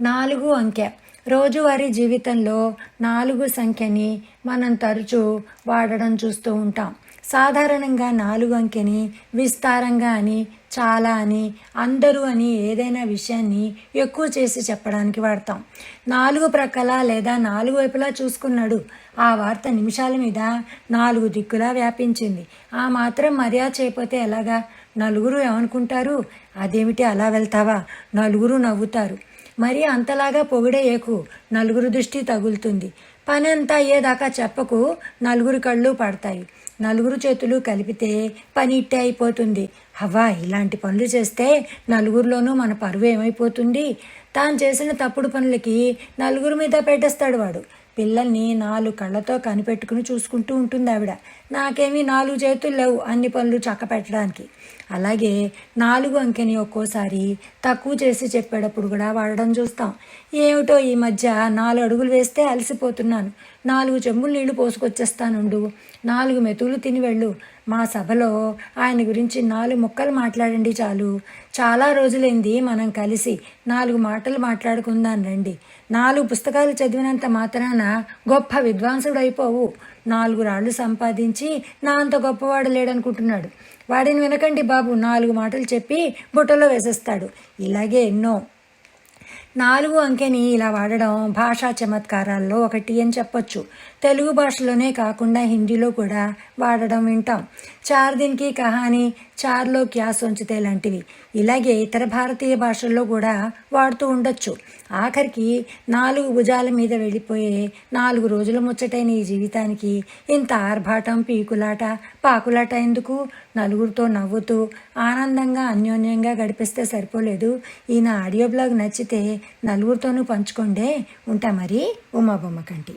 నాలుగు అంకె. రోజువారీ జీవితంలో నాలుగు సంఖ్యని మనం తరచూ వాడడం చూస్తూ ఉంటాం. సాధారణంగా నాలుగు అంకెని విస్తారంగా అని చాలా అని అందరూ అని ఏదైనా విషయాన్ని ఎక్కువ చేసి చెప్పడానికి వాడతాం. నాలుగు ప్రక్కల లేదా నాలుగు వైపులా చూసుకున్నాడు. ఆ వార్త నిమిషాల మీద నాలుగు దిక్కులా వ్యాపించింది. ఆ మాత్రం మర్యాద చేయకపోతే ఎలాగా? నలుగురు ఏమనుకుంటారు? అదేమిటి అలా వెళ్తావా? నలుగురు నవ్వుతారు. మరి అంతలాగా పొగిడేయకు నలుగురు దృష్టి తగులుతుంది. పని అంతా అయ్యేదాకా చెప్పకు నలుగురు కళ్ళు పడతాయి. నలుగురు చేతులు కలిపితే పని ఇట్టే అయిపోతుంది. హవా ఇలాంటి పనులు చేస్తే నలుగురిలోనూ మన పరువు ఏమైపోతుంది? తాను చేసిన తప్పుడు పనులకి నలుగురు మీద పెట్టేస్తాడు వాడు. పిల్లల్ని నాలుగు కళ్ళతో కనిపెట్టుకుని చూసుకుంటూ ఉంటుంది ఆవిడ. నాకేమీ నాలుగు చేతులు లేవు అన్ని పనులు చక్క పెట్టడానికి. అలాగే నాలుగు అంకెని ఒక్కోసారి తక్కువ చేసి చెప్పేటప్పుడు కూడా వాడడం చూస్తాం. ఏమిటో ఈ మధ్య నాలుగు అడుగులు వేస్తే అలసిపోతున్నాను. నాలుగు చెంబులు నీళ్ళు పోసుకొచ్చేస్తానుండు. నాలుగు మెతులు తిని వెళ్ళు. మా సభలో ఆయన గురించి నాలుగు ముక్కలు మాట్లాడండి చాలు. చాలా రోజులైంది మనం కలిసి నాలుగు మాటలు మాట్లాడుకుందాం రండి. నాలుగు పుస్తకాలు చదివినంత మాత్రాన గొప్ప విద్వాంసుడు అయిపోవు నాలుగు రాళ్ళు సంపాదించి నా అంత గొప్పవాడు లేడనుకుంటున్నాడు. వాడిని వినకండి బాబు నాలుగు మాటలు చెప్పి బుట్టలో వేసేస్తాడు. ఇలాగే ఎన్నో నాలుగు అంకెని ఇలా వాడడం భాషా చమత్కారాల్లో ఒకటి అని చెప్పొచ్చు. తెలుగు భాషలోనే కాకుండా హిందీలో కూడా వాడడం వింటాం. చార్ దిన్కి కహాని చార్లో క్యాస్ ఉంచితే లాంటివి. ఇలాగే ఇతర భారతీయ భాషల్లో కూడా వాడుతూ ఉండొచ్చు. ఆఖరికి నాలుగు భుజాల మీద వెళ్ళిపోయే నాలుగు రోజుల ముచ్చటైన ఈ జీవితానికి ఇంత ఆర్భాటం పీకులాట పాకులాట ఎందుకు? నలుగురితో నవ్వుతూ ఆనందంగా అన్యోన్యంగా గడిపిస్తే సరిపోలేదు. ఈయన ఆడియో బ్లాగ్ నచ్చితే నలుగురితోనూ పంచుకోండే ఉంటా మరి ఉమాబొమ్మ కంటి.